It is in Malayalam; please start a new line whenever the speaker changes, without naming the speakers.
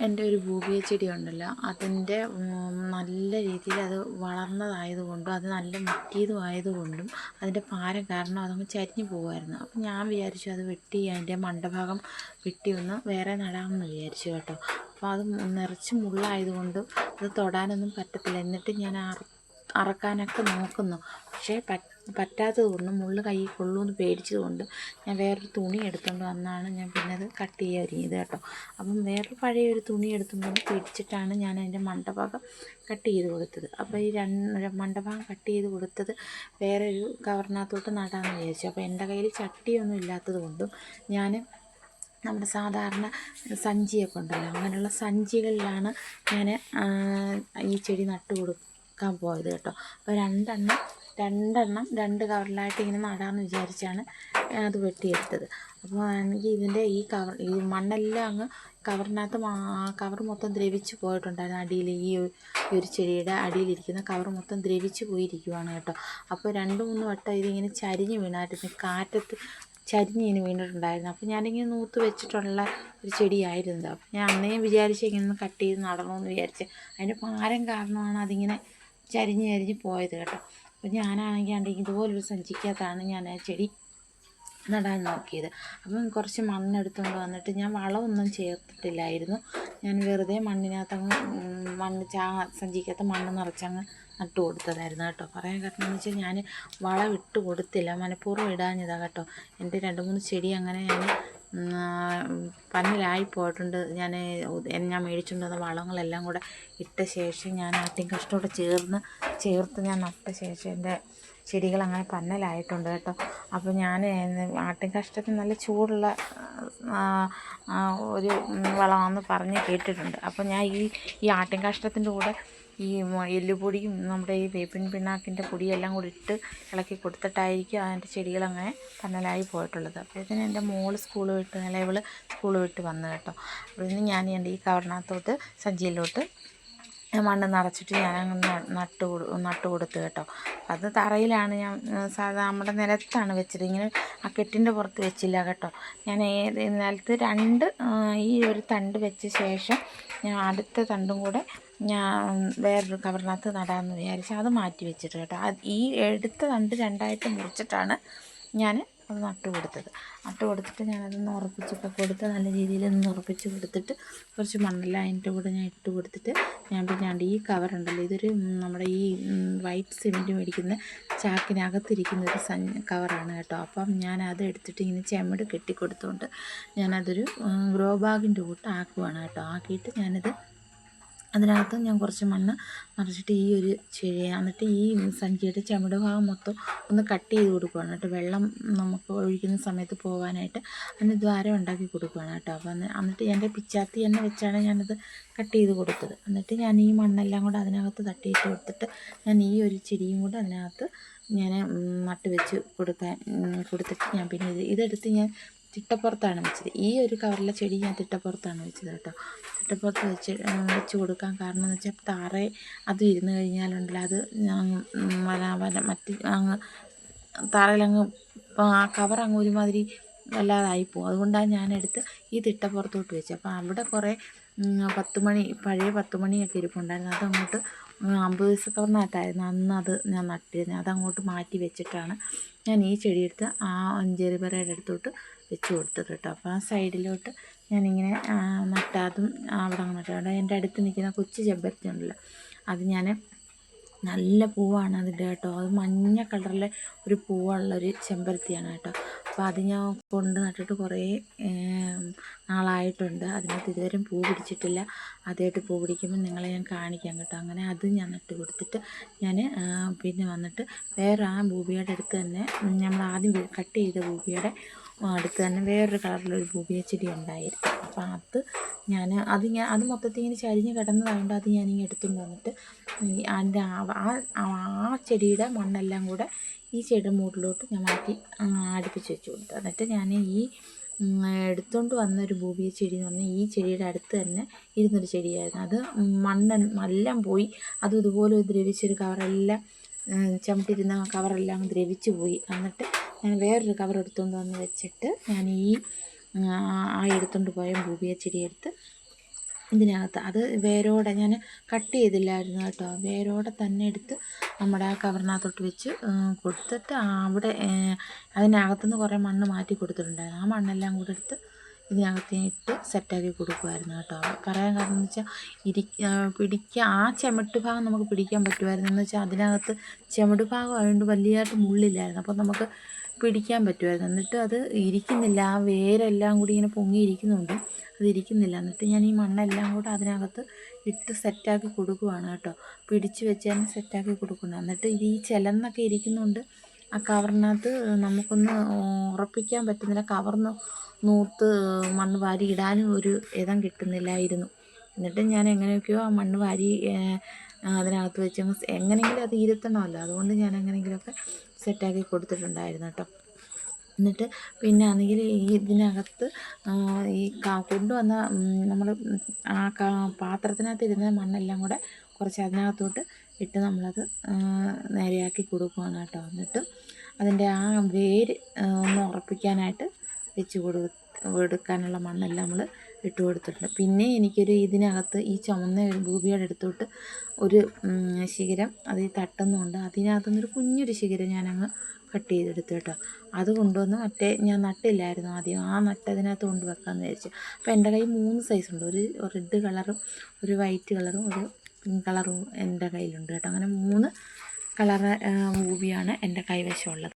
എന്റെ ഒരു ഭൂമിയ ചെടി ഉണ്ടല്ലോ അതിന്റെ നല്ല രീതിയിൽ അത് വളർന്നതായതുകൊണ്ടും അത് നല്ല മുറ്റിയതും ആയതുകൊണ്ടും അതിന്റെ ഭാരം കാരണം അതങ്ങ് ചരിഞ്ഞു പോകുമായിരുന്നു. അപ്പം ഞാൻ വിചാരിച്ചു അത് വെട്ടി അതിന്റെ മണ്ടഭാഗം വെട്ടി ഒന്ന് വേറെ നടാമെന്ന് വിചാരിച്ചു കേട്ടോ. അപ്പോൾ അത് നിറച്ച് മുള്ളായതുകൊണ്ട് അത് തൊടാനൊന്നും പറ്റത്തില്ല. എന്നിട്ട് ഞാൻ അറ അറക്കാനൊക്കെ നോക്കുന്നു. പക്ഷേ പറ്റാത്തത് കൊണ്ടും മുള്ളു കയ്യിൽ കൊള്ളുമെന്ന് പേടിച്ചത് കൊണ്ട് ഞാൻ വേറൊരു തുണി എടുത്തുകൊണ്ട് വന്നാണ് ഞാൻ പിന്നെ അത് കട്ട് ചെയ്യാൻ ഒരുങ്ങിയത് കേട്ടോ. അപ്പം വേറൊരു പഴയ ഒരു തുണി എടുത്തുകൊണ്ട് പിടിച്ചിട്ടാണ് ഞാൻ അതിന്റെ മണ്ടഭാഗം കട്ട് ചെയ്ത് കൊടുത്തത്. അപ്പോൾ ഈ രണ്ട് മണ്ടഭാഗം കട്ട് ചെയ്ത് കൊടുത്തത് വേറെ ഒരു കവറിനകത്തോട്ട് നടാമെന്ന് വിചാരിച്ചു. അപ്പോൾ എന്റെ കയ്യിൽ ചട്ടിയൊന്നും ഇല്ലാത്തത് കൊണ്ടും ഞാൻ നമ്മുടെ സാധാരണ സഞ്ചിയൊക്കെ ഉണ്ടല്ലോ അങ്ങനെയുള്ള സഞ്ചികളിലാണ് ഞാൻ ഈ ചെടി നട്ട് കൊടുക്കാൻ പോയത് കേട്ടോ. അപ്പോൾ രണ്ടെണ്ണം രണ്ടെണ്ണം രണ്ട് കവറിലായിട്ട് ഇങ്ങനെ നടാമെന്ന് വിചാരിച്ചാണ് അത് വെട്ടിയെടുത്തത്. അപ്പോൾ ആണെങ്കിൽ ഇതിന്റെ ഈ കവർ ഈ മണ്ണെല്ലാം അങ്ങ് കവറിനകത്ത് കവർ മൊത്തം ദ്രവിച്ച് പോയിട്ടുണ്ടായിരുന്നു. അടിയിൽ ഈ ഒരു ചെടിയുടെ അടിയിലിരിക്കുന്ന കവർ മൊത്തം ദ്രവിച്ച് പോയിരിക്കുവാണ് കേട്ടോ. അപ്പോൾ രണ്ട് മൂന്ന് വട്ടം ഇതിങ്ങനെ ചരിഞ്ഞ് വീണായിരുന്നു. കാറ്റത്ത് ചരിഞ്ഞ് ഇങ്ങനെ വീണിട്ടുണ്ടായിരുന്നു. അപ്പോൾ ഞാനിങ്ങനെ നൂത്ത് വെച്ചിട്ടുള്ള ഒരു ചെടിയായിരുന്നു. അപ്പോൾ ഞാൻ അന്നേ വിചാരിച്ച് ഇങ്ങനെ കട്ട് ചെയ്ത് നടണമെന്ന് വിചാരിച്ച്. അതിന്റെ ഭാരം കാരണമാണ് അതിങ്ങനെ ചരിഞ്ഞ് ചരിഞ്ഞ് പോയത് കേട്ടോ. അപ്പോൾ ഞാനാണെങ്കിൽ ആണെങ്കിൽ ഇതുപോലൊരു സഞ്ചിക്കകത്താണ് ഞാൻ ആ ചെടി നടാൻ നോക്കിയത്. അപ്പം കുറച്ച് മണ്ണെടുത്തുകൊണ്ട് വന്നിട്ട് ഞാൻ വളമൊന്നും ചേർത്തിട്ടില്ലായിരുന്നു. ഞാൻ വെറുതെ മണ്ണിനകത്തങ്ങ് മണ്ണ് ചാ സഞ്ചിക്കകത്ത് മണ്ണ് നിറച്ചങ്ങ് നട്ടു കൊടുത്തതായിരുന്നു കേട്ടോ. പറയാൻ കാരണം എന്ന് വെച്ചാൽ ഞാൻ വളം ഇട്ട് കൊടുത്തില്ല. മനഃപൂർവം ഇടാഞ്ഞതാണ് കേട്ടോ. എന്റെ രണ്ട് മൂന്ന് ചെടി അങ്ങനെ ഞാൻ പന്നലായി പോയിട്ടുണ്ട്. ഞാൻ ഞാൻ മേടിച്ചുകൊണ്ടുവന്ന വളങ്ങളെല്ലാം കൂടെ ഇട്ട ശേഷം ഞാൻ ആട്ടിൻ കഷ്ടോടെ ചേർന്ന് ചേർത്ത് ഞാൻ നട്ട ശേഷം എന്റെ ചെടികൾ അങ്ങനെ പന്നലായിട്ടുണ്ട് കേട്ടോ. അപ്പോൾ ഞാൻ ആട്ടിൻ കഷ്ടത്തിന് നല്ല ചൂടുള്ള ഒരു വളമാണെന്ന് പറഞ്ഞ് കേട്ടിട്ടുണ്ട്. അപ്പോൾ ഞാൻ ഈ ഈ ആട്ടിൻ കഷ്ടത്തിന്റെ കൂടെ ഈ എല്ലുപൊടിയും നമ്മുടെ ഈ വേപ്പിൻ പിണ്ണാക്കിന്റെ പൊടിയെല്ലാം കൂടി ഇട്ട് ഇളക്കി കൊടുത്തിട്ടായിരിക്കും അതിന്റെ ചെടികളങ്ങനെ പന്നലായി പോയിട്ടുള്ളത്. അപ്പോഴത്തേന് എന്റെ മോൾ സ്കൂൾ വിട്ട് നിലവിൾ സ്കൂൾ വിട്ട് വന്നു കേട്ടോ. അപ്പോൾ ഞാൻ എന്റെ ഈ കവറിനകത്തോട്ട് സഞ്ചിയിലോട്ട് മണ്ണ് നിറച്ചിട്ട് ഞാൻ അങ്ങ് നട്ട് നട്ട് കൊടുത്ത് കേട്ടോ. അത് തറയിലാണ് ഞാൻ സാധാ നമ്മുടെ നിലത്താണ് വെച്ചത്. ഇങ്ങനെ ആ കെട്ടിന്റെ പുറത്ത് വെച്ചില്ല കേട്ടോ. ഞാൻ ഏത് നിലത്ത് രണ്ട് ഈ ഒരു തണ്ട് വെച്ച ശേഷം ഞാൻ അടുത്ത തണ്ടും കൂടെ ഞാൻ വേറൊരു കവറിനകത്ത് നടാമെന്ന് വിചാരിച്ചു അത് മാറ്റി വെച്ചിട്ട് കേട്ടോ. ഈ എടുത്ത തണ്ട് രണ്ടായിട്ട് മുറിച്ചിട്ടാണ് ഞാൻ അത് നട്ടു കൊടുത്തത് നട്ട് കൊടുത്തിട്ട് ഞാനതൊന്ന് ഉറപ്പിച്ചൊക്കെ കൊടുത്ത് നല്ല രീതിയിൽ ഒന്ന് ഉറപ്പിച്ച് കൊടുത്തിട്ട് കുറച്ച് മണ്ണെല്ലാം അതിന്റെ കൂടെ ഞാൻ ഇട്ട് കൊടുത്തിട്ട് ഞാൻ പിന്നെ ഈ കവറുണ്ടല്ലോ ഇതൊരു നമ്മുടെ ഈ വൈറ്റ് സിമെന്റ് മേടിക്കുന്ന ചാക്കിനകത്തിരിക്കുന്ന ഒരു സൺ കവറാണ് കേട്ടോ. അപ്പം ഞാൻ അത് എടുത്തിട്ട് ഇങ്ങനെ ചെമ്മട് കെട്ടിക്കൊടുത്തുകൊണ്ട് ഞാനതൊരു ഗ്രോ ബാഗിന്റെ കൂട്ട് ആക്കുവാണ് കേട്ടോ. ആക്കിയിട്ട് ഞാനത് അതിനകത്ത് ഞാൻ കുറച്ച് മണ്ണ് നിറച്ചിട്ട് ഈ ഒരു ചെഴി എന്നിട്ട് ഈ സഞ്ചിയുടെ ചുമട് ഭാഗം മൊത്തം ഒന്ന് കട്ട് ചെയ്ത് കൊടുക്കുകയാണ് കേട്ടോ. വെള്ളം നമുക്ക് ഒഴിക്കുന്ന സമയത്ത് പോകാനായിട്ട് അതിന് ദ്വാരം ഉണ്ടാക്കി കൊടുക്കുകയാണ് കേട്ടോ. അപ്പോൾ എന്നിട്ട് എന്റെ പിച്ചാത്തി എണ്ണ വെച്ചാണ് ഞാനത് കട്ട് ചെയ്ത് കൊടുത്തത്. എന്നിട്ട് ഞാൻ ഈ മണ്ണെല്ലാം കൂടെ അതിനകത്ത് തട്ടിയിട്ട് കൊടുത്തിട്ട് ഞാൻ ഈ ഒരു ചെടിയും കൂടെ അതിനകത്ത് ഞാൻ നട്ട് വെച്ച് കൊടുക്കാൻ കൊടുത്തിട്ട് ഞാൻ പിന്നെ ഇത് ഇതെടുത്ത് ഞാൻ തിട്ടപ്പുറത്താണ് വെച്ചത്. ഈ ഒരു കവറിലെ ചെടി ഞാൻ തിട്ടപ്പുറത്താണ് വെച്ചത് കേട്ടോ. തിട്ടപ്പുറത്ത് വെച്ച് വെച്ച് കൊടുക്കാൻ കാരണം എന്ന് വെച്ചാൽ താറേ അത് ഇരുന്ന് കഴിഞ്ഞാലുണ്ടല്ലോ അത് വല വല മറ്റ് അങ്ങ് തറയിലങ്ങ് ആ കവർ അങ്ങ് ഒരുമാതിരി വല്ലാതായി പോകും അതുകൊണ്ടാണ് ഞാനെടുത്ത് ഈ തിട്ടപ്പുറത്തോട്ട് വെച്ചത് അപ്പോൾ അവിടെ കുറേ പത്ത് മണി പഴയ പത്ത് മണിയൊക്കെ ഇരിപ്പുണ്ടായിരുന്നു. അതങ്ങോട്ട് അമ്പത് ദിവസ കവർന്നകത്തായിരുന്നു അന്ന് അത് ഞാൻ നട്ടിരുന്നത് അതങ്ങോട്ട് മാറ്റി വെച്ചിട്ടാണ് ഞാൻ ഈ ചെടിയെടുത്ത് ആ അഞ്ചേരി പേരുടെ അടുത്തോട്ട് വെച്ച് കൊടുത്തത് കേട്ടോ. അപ്പോൾ ആ സൈഡിലോട്ട് ഞാനിങ്ങനെ നട്ടാതും അവിടെ അങ്ങനെ അവിടെ എന്റെ അടുത്ത് നിൽക്കുന്ന കൊച്ചു ചെമ്പരത്തി ഉണ്ടല്ലോ അത് ഞാൻ നല്ല പൂവാണ് അതിന്റെ കേട്ടോ. അത് മഞ്ഞ കളറിലെ ഒരു പൂവുള്ളൊരു ചെമ്പരത്തിയാണ് കേട്ടോ. അപ്പോൾ അത് ഞാൻ കൊണ്ട് നട്ടിട്ട് കുറേ നാളായിട്ടുണ്ട്. അതിനകത്ത് ഇതുവരെയും പൂ പിടിച്ചിട്ടില്ല. ആദ്യമായിട്ട് പൂ പിടിക്കുമ്പോൾ നിങ്ങളെ ഞാൻ കാണിക്കാം കേട്ടോ. അങ്ങനെ അത് ഞാൻ നട്ട് കൊടുത്തിട്ട് ഞാൻ പിന്നെ വന്നിട്ട് വേറെ ആ ഭൂമിയുടെ അടുത്ത് തന്നെ നമ്മൾ ആദ്യം കട്ട് ചെയ്ത ഭൂമിയുടെ അടുത്ത് തന്നെ വേറൊരു കളറിലൊരു ഭൂമിയ ചെടി ഉണ്ടായിരുന്നു. അപ്പോൾ അത് ഞാൻ അത് ഞാൻ അത് മൊത്തത്തിൽ ഇങ്ങനെ ചരിഞ്ഞ് കിടന്നതായതുകൊണ്ട് അത് ഞാനിങ്ങനെ എടുത്തുകൊണ്ട് വന്നിട്ട് അതിന്റെ ആ ആ ചെടിയുടെ മണ്ണെല്ലാം കൂടെ ഈ ചെടിയുടെ മൂട്ടിലോട്ട് ഞാൻ മാറ്റി അടുപ്പിച്ച് വെച്ച് കൊടുത്തു. എന്നിട്ട് ഞാൻ ഈ എടുത്തുകൊണ്ട് വന്ന ഒരു ഭൂമിയ ചെടി എന്ന് പറഞ്ഞാൽ ഈ ചെടിയുടെ അടുത്ത് തന്നെ ഇരുന്നൊരു ചെടിയായിരുന്നു. അത് മണ്ണ് എല്ലാം പോയി. അതും ഇതുപോലെ ദ്രവിച്ചൊരു കവറെല്ലാം ചവിട്ടിരുന്ന കവറെല്ലാം ദ്രവിച്ചു പോയി. എന്നിട്ട് ഞാൻ വേറൊരു കവർ എടുത്തുകൊണ്ട് വന്ന് വെച്ചിട്ട് ഞാൻ ഈ ആ എടുത്തുകൊണ്ട് പോയ ഭൂമിയ ചെടി എടുത്ത് ഇതിനകത്ത്. അത് വേരോടെ ഞാൻ കട്ട് ചെയ്തില്ലായിരുന്നു കേട്ടോ. വേരോടെ തന്നെ എടുത്ത് നമ്മുടെ ആ കവറിനകത്തോട്ട് വെച്ച് കൊടുത്തിട്ട് അവിടെ അതിനകത്തുനിന്ന് കുറേ മണ്ണ് മാറ്റി കൊടുത്തിട്ടുണ്ടായിരുന്നു. ആ മണ്ണെല്ലാം കൂടെ എടുത്ത് ഇതിനകത്ത് ഇട്ട് സെറ്റാക്കി കൊടുക്കുമായിരുന്നു കേട്ടോ. പറയാൻ കാരണം എന്ന് വെച്ചാൽ ഇരി പിടിക്കുക ആ ചെമിട്ട് ഭാഗം നമുക്ക് പിടിക്കാൻ പറ്റുമായിരുന്നു എന്ന് വെച്ചാൽ അതിനകത്ത് ചെമിട് ഭാഗം ആയതുകൊണ്ട് വലിയതായിട്ട് മുള്ളില്ലായിരുന്നു. അപ്പോൾ നമുക്ക് പിടിക്കാൻ പറ്റുമായിരുന്നു. എന്നിട്ട് അത് ഇരിക്കുന്നില്ല. ആ വേരെല്ലാം കൂടി ഇങ്ങനെ പൊങ്ങിയിരിക്കുന്നുണ്ട് അത് ഇരിക്കുന്നില്ല. എന്നിട്ട് ഞാൻ ഈ മണ്ണെല്ലാം കൂടെ അതിനകത്ത് ഇട്ട് സെറ്റാക്കി കൊടുക്കുവാണ് കേട്ടോ. പിടിച്ച് വെച്ച് തന്നെ സെറ്റാക്കി കൊടുക്കുന്നത് എന്നിട്ട് ഈ ചിലന്നൊക്കെ ഇരിക്കുന്നുണ്ട്. ആ കവറിനകത്ത് നമുക്കൊന്ന് ഉറപ്പിക്കാൻ പറ്റുന്നില്ല. കവർന്ന് നൂത്ത് മണ്ണ് വാരി ഇടാനും ഒരു ഇതം കിട്ടുന്നില്ലായിരുന്നു. എന്നിട്ട് ഞാൻ എങ്ങനെയൊക്കെയോ ആ മണ്ണ് വാരി അതിനകത്ത് വെച്ച് എങ്ങനെയെങ്കിലും അത് ഇരുത്തണമല്ലോ. അതുകൊണ്ട് ഞാൻ എങ്ങനെയെങ്കിലുമൊക്കെ സെറ്റാക്കി കൊടുത്തിട്ടുണ്ടായിരുന്നു കേട്ടോ എന്നിട്ട് പിന്നെ ആണെങ്കിൽ ഈ ഇതിനകത്ത് ഈ കൊണ്ടുവന്ന നമ്മൾ ആ പാത്രത്തിനകത്ത് ഇരുന്ന മണ്ണെല്ലാം കൂടെ കുറച്ച് അതിനകത്തോട്ട് ഇട്ട് നമ്മളത് നേരെയാക്കി കൊടുക്കുകയാണ് കേട്ടോ എന്നിട്ട് അതിന്റെ ആ വേര് ഒന്ന് ഉറപ്പിക്കാനായിട്ട് വെച്ച് കൊടു കൊടുക്കാനുള്ള മണ്ണെല്ലാം നമ്മൾ ഇട്ട് കൊടുത്തിട്ടുണ്ട്. പിന്നെ എനിക്കൊരു ഇതിനകത്ത് ഈ ചുമന്ന ഒരു അടുത്തോട്ട് ഒരു ശിഖരം അത് തട്ടുന്നുണ്ട്. അതിനകത്തുനിന്നൊരു കുഞ്ഞൊരു ശിഖരം ഞാനങ്ങ് കട്ട് ചെയ്തെടുത്തു കേട്ടോ. അത് കൊണ്ടുവന്ന് മറ്റേ ഞാൻ നട്ടില്ലായിരുന്നു ആദ്യം. ആ നട്ടതിനകത്ത് കൊണ്ട് വെക്കാമെന്ന് വിചാരിച്ചു. അപ്പോൾ എന്റെ കയ്യിൽ മൂന്ന് സൈസുണ്ട് ഒരു റെഡ് കളറും ഒരു വൈറ്റ് കളറും ഒരു പിങ്ക് കളറും എന്റെ കയ്യിലുണ്ട് കേട്ടോ. അങ്ങനെ മൂന്ന് കളറ് മൂവിയാണ് എന്റെ കൈവശമുള്ളത്